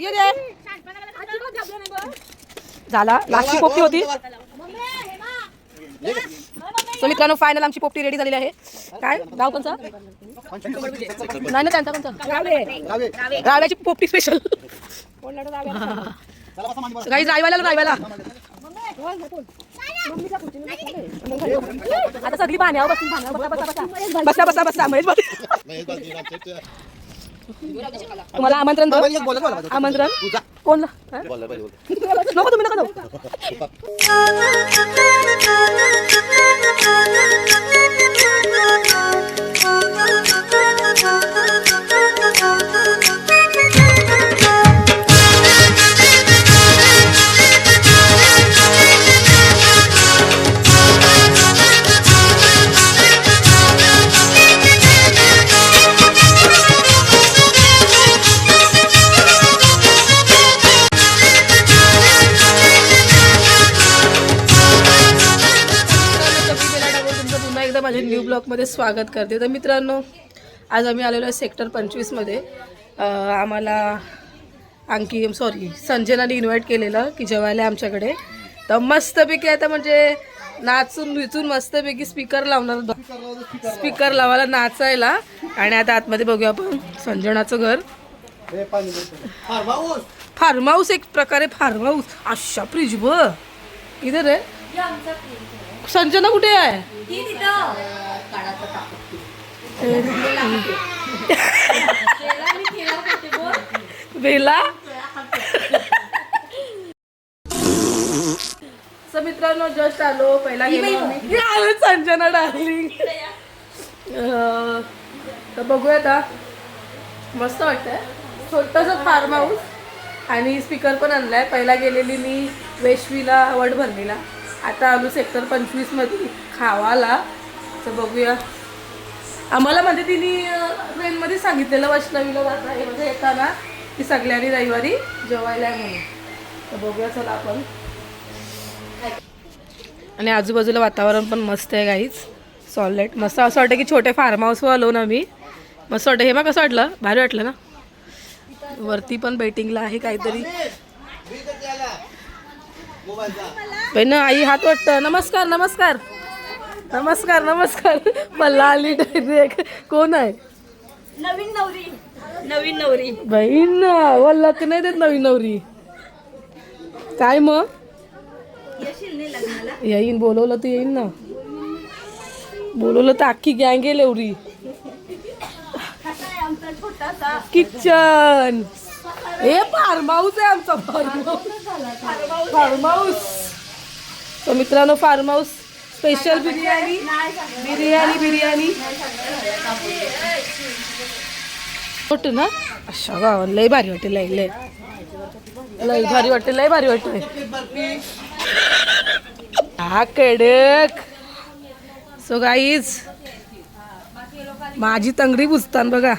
ये रे. झाला? लास्टची पोपटी होती. तर मित्रांनो फायनल आमची पोपटी रेडी झालेली आहे. काय? गाव कोणचा? नाही ना त्यांचा कोणचा राव्याची पोपटी स्पेशल काही रायवाला रायवाला. आता सगळी पाण्यावर बसून पाण्यावर बसा बसा बसा. बसा बसा महेश बस. तुम्हाला आमंत्रण देऊ? आमंत्रण. कोण नको तुम्ही नका जाऊ. न्यू ब्लॉकमध्ये स्वागत करते. तर मित्रांनो आज आम्ही आलेलो आहे सेक्टर पंचवीसमध्ये आम्हाला आणखी सॉरी संजनाने इन्व्हाइट केलेलं की जेवायला आमच्याकडे. तर मस्तपैकी आता म्हणजे नाचून विचून मस्तपैकी स्पीकर लावणार. स्पीकर लावायला नाचायला. आणि आता आतमध्ये बघूया आपण संजनाचं घर. फार्म हाऊस एक प्रकारे फार्म हाऊस अशा फ्रीज ब इधर आहे संजना कुठे आहे? बेला. सो मित्रांनो जस्ट आलो. पहिला गेलो संजना डार्लिंग. तर बघूया आता. मस्त वाटतंय. छोटंसं फार्म हाऊस आणि स्पीकर पण आणलाय. पहिला गेलेली मी वेशवीला वड भरणीला आता आलो सेक्टर पंचवीसमध्ये खावाला. तर बघूया. आम्हाला म्हणजे तिने ट्रेनमध्ये सांगितलेलं वैष्णवीला जाता म्हणजे येताना की सगळ्यांनी रविवारी जेवायला आहे म्हणून. तर बघूया चला आपण. आणि आजूबाजूला वातावरण पण मस्त आहे गाईच सॉलिड मस्त असं वाटतं की छोटे फार्म हाऊसवर आलो ना मी. मस्त वाटतं. हे मग कसं वाटलं? भारी वाटलं ना? वरती पण बेटिंगला आहे काहीतरी. बहिण आई हात वाटतं. नमस्कार नमस्कार. नमस्कार नमस्कार. मला आली डायरेक्ट कोण आहे? नवीन नवरी. नवीन नवरी. बहीण वल्लक नाही देत नवीन नवरी. काय मग? येईन बोलवलं तर येईन ना. बोलवलं तर अख्खी गँग येईल एवढी. किचन हे फार्म हाऊस आहे आमचा फार्म हाऊस फार्म हाऊस तर मित्रांनो farm house special biryani? Biryani biryani? होत ना? अशा गावात लय भारी वाटेल लय लय लय भारी वाटेल लय भारी वाटतंय हा कडक. सो गाईज माझी तंगडी बुजतान बघा.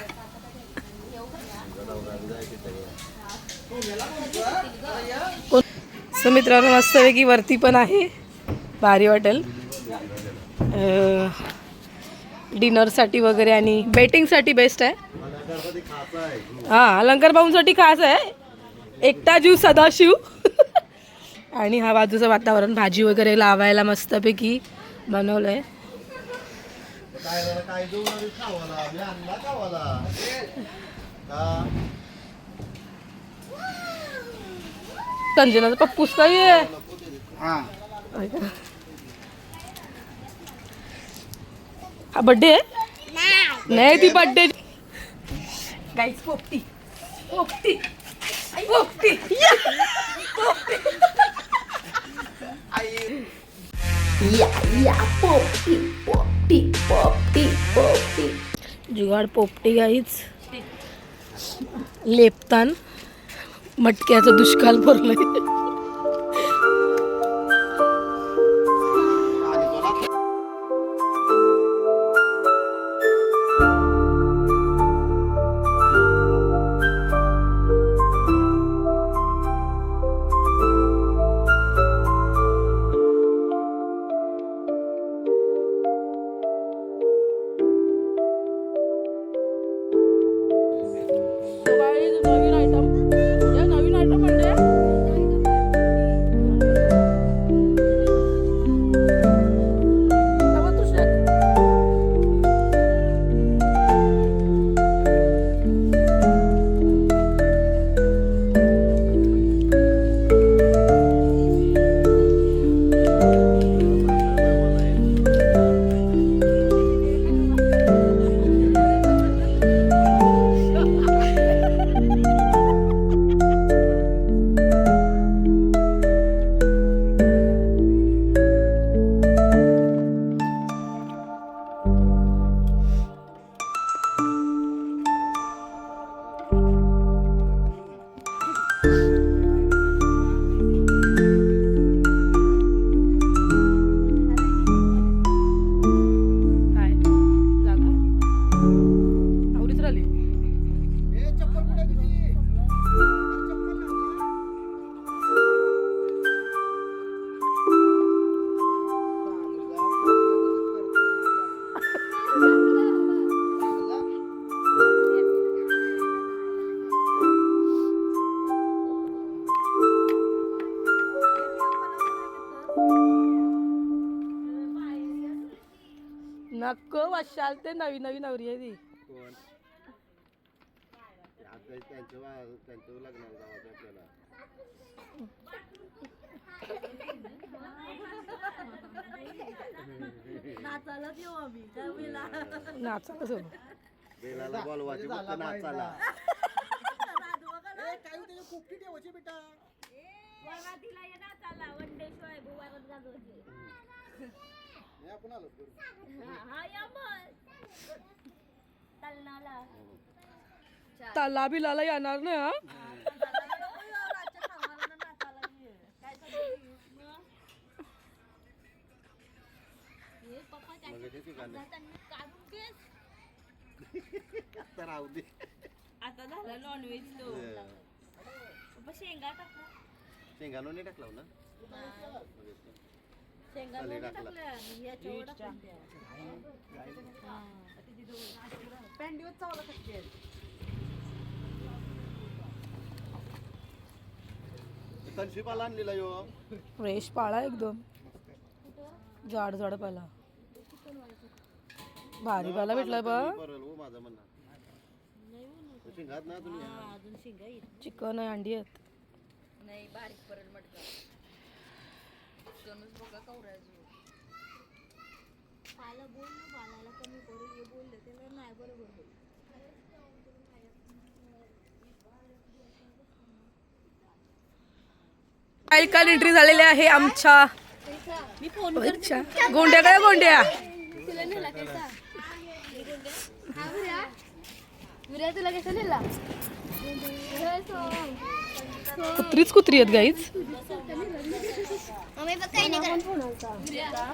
सो मित्रांनो मस्तपैकी वरती पण आहे. भारी हॉटेल डिनरसाठी वगैरे आणि बेटिंगसाठी बेस्ट आहे. हां अलंकार भाऊंसाठी खास आहे. एकटा जीव सदाशिव. आणि हा बाजूचं वातावरण भाजी वगैरे लावायला मस्तपैकी बनवलं आहे संजनाचा पप्पूस काही आहे. हा बड्डे नाही. ती बड्डे गाईच पोपटी. पोपटी. पोपटी. जुगाड पोपटी गाईच लेपतान मटक्याचं दुष्काळ भरलंय अक्क वाशाल ते नवी नवी नवरी आहे ती. कोण? आता त्यांच्या वा- त्यांच्या लग्नाला जायचं आपल्याला नाचायलाच येऊ आम्ही दहावीला नाचा कसं बेलाला बोलवायचे फक्त नाचाला वरातीला ये नाचायला वन डे शो आहे वरात गाजवायचे हा या मग. तलनाला. ताला बिलाला येणार नाही हा? मग ते ठिकाणी काढून घेस आता राहू दे. आता झाला नॉनव्हेज तो. पप्पा शेंगा टाका. शेंगानो नाही टाकला ना? शेंगा आणलेला यो. फ्रेश पाळा एकदम. जाड जाड पाला. भारी पाला भेटलाय बा बरं हो माझं म्हणणं. शेंगात ना तुम्ही. हा, अजून शेंगा येत चिकन आहे अंडी आहेत. नाही बारीक पडेल मटका. बघा कवरायचो पाला बोल ना बालाला कमी करू हे बोलले त्याला नाही बरोबर बोल काल काल एंट्री झालेली आहे आमच्या. मी फोन अच्छा गोंड्या काय गोंड्या? तुला कसं नेला? कुत्री आहेत गाईच मम्मी फक्त काही नाही करत आता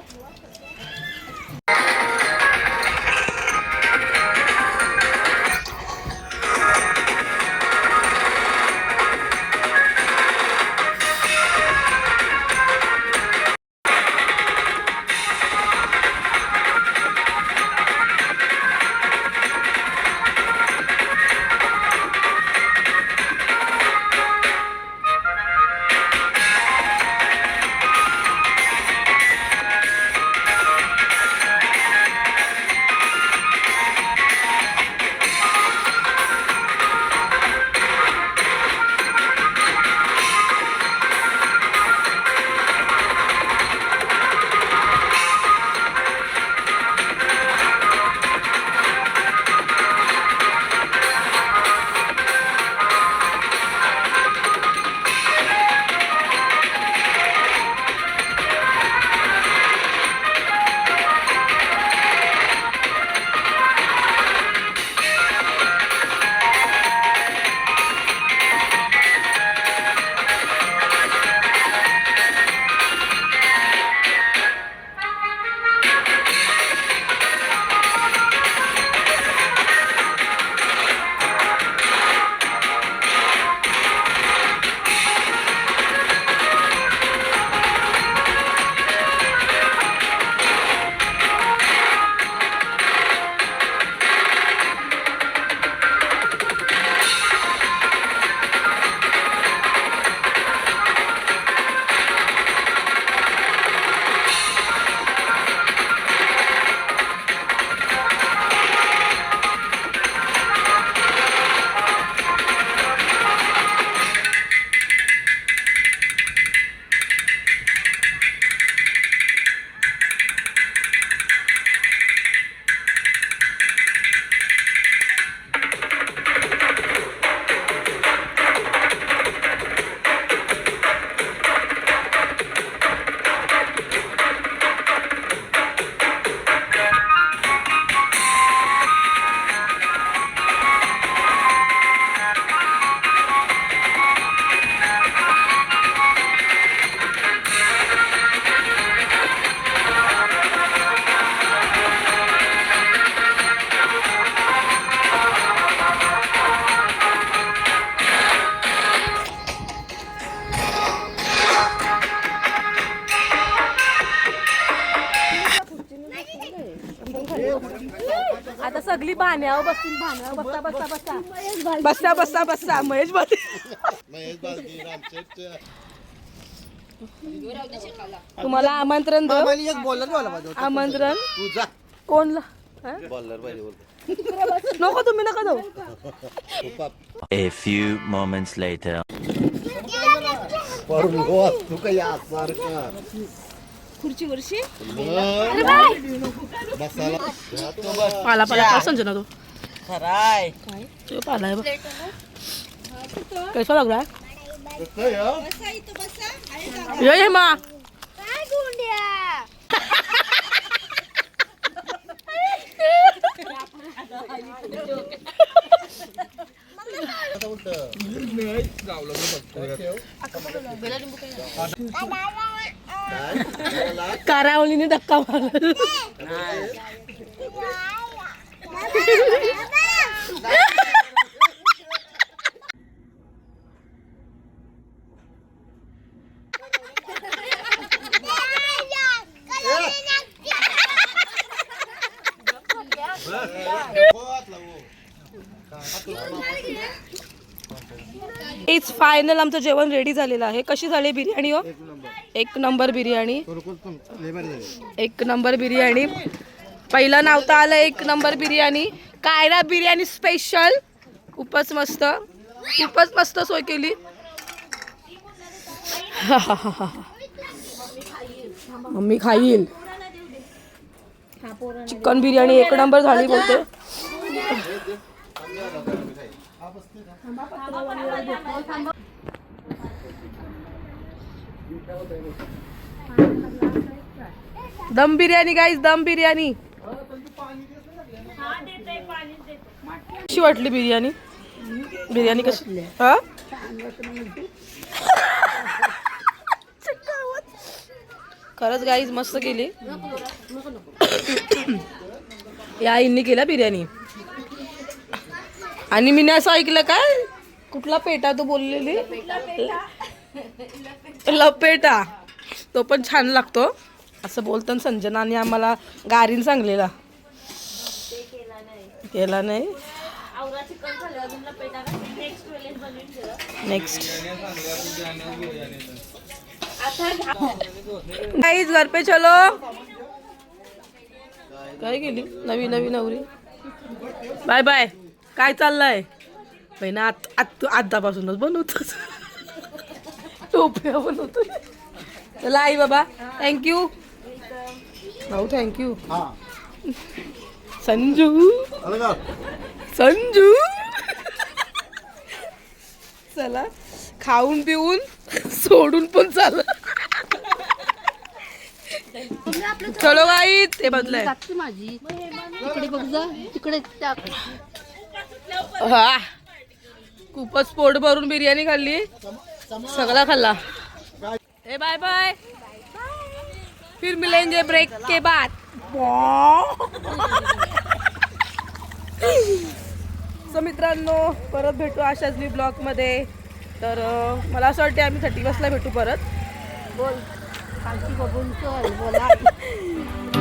भाण्यावर बसतील भाण्यावर बसता बसता बसता बसता बसता बसता महेश बस तुम्हाला आमंत्रण दो एक आमंत्रण. तू जा. कोणला? बॉलर पाहिजे बोलतो. नको तुम्ही नका जाऊ. A few moments later. तू काही खुर्ची बसायला. पाला पाला काय संजना तो. खराय काय तो पाला आहे बघ कैसा लागला कसं या? ये ये मा काय गुंड्या इट्स फायनल आमचं जेवण रेडी झालेलं आहे. कशी झाली बिर्याणी हो? एक नंबर. एक नंबर बिर्याणी. एक नंबर बिर्याणी. पहिलं नावता आलं एक नंबर बिर्याणी. कायरा बिर्याणी स्पेशल खूपच मस्त. खूपच मस्त सोय केली. मम्मी खाईल. चिकन बिर्याणी एक नंबर झाली बोलते. दम बिर्याणी गाईज दम बिर्याणी. कशी वाटली बिर्याणी? बिर्याणी कशी? हा? खरंच गाईज मस्त केली. या आईंनी केला बिर्याणी. आणि मी असं ऐकलं काय? कुठला पेटा तू बोललेली? लपेटा. तो पण छान लागतो. असं बोलताना संजनाने आम्हाला गारीन सांगलेला. केला नाही. नेक्स्ट वेळेस बनवून घर पे चलो. काय गेली नवी नवी नवरी. बाय बाय काय चाललंय? बहिणा आत आत आतापासूनच बनवतोच टोप्या बनवतो चला आई बाबा थँक्यू भाऊ थँक्यू हा. संजू? संजू. चला खाऊन पिऊन सोडून पण चाल. चलो गाई ते बदलाय. माझी. इकडे बघ जा. तिकडे टाक. हा. खूपच पोट भरून बिर्याणी खाल्ली. सगळा खाल्ला. ए बाय बाय. फिर मिलेंगे ब्रेक के बाद. सो मित्रांनो परत भेटू अशाच मी ब्लॉगमध्ये तर मला असं वाटते आम्ही थर्टी बसला भेटू परत. बोल.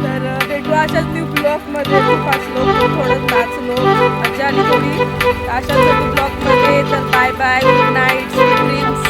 तर भेटू अशाच न्यू ब्लॉगमध्ये वाचलो असलो थोडं नाचलो. मजा आली थोडी. अशाच ब्लॉकमध्ये तर bye bye good night drinks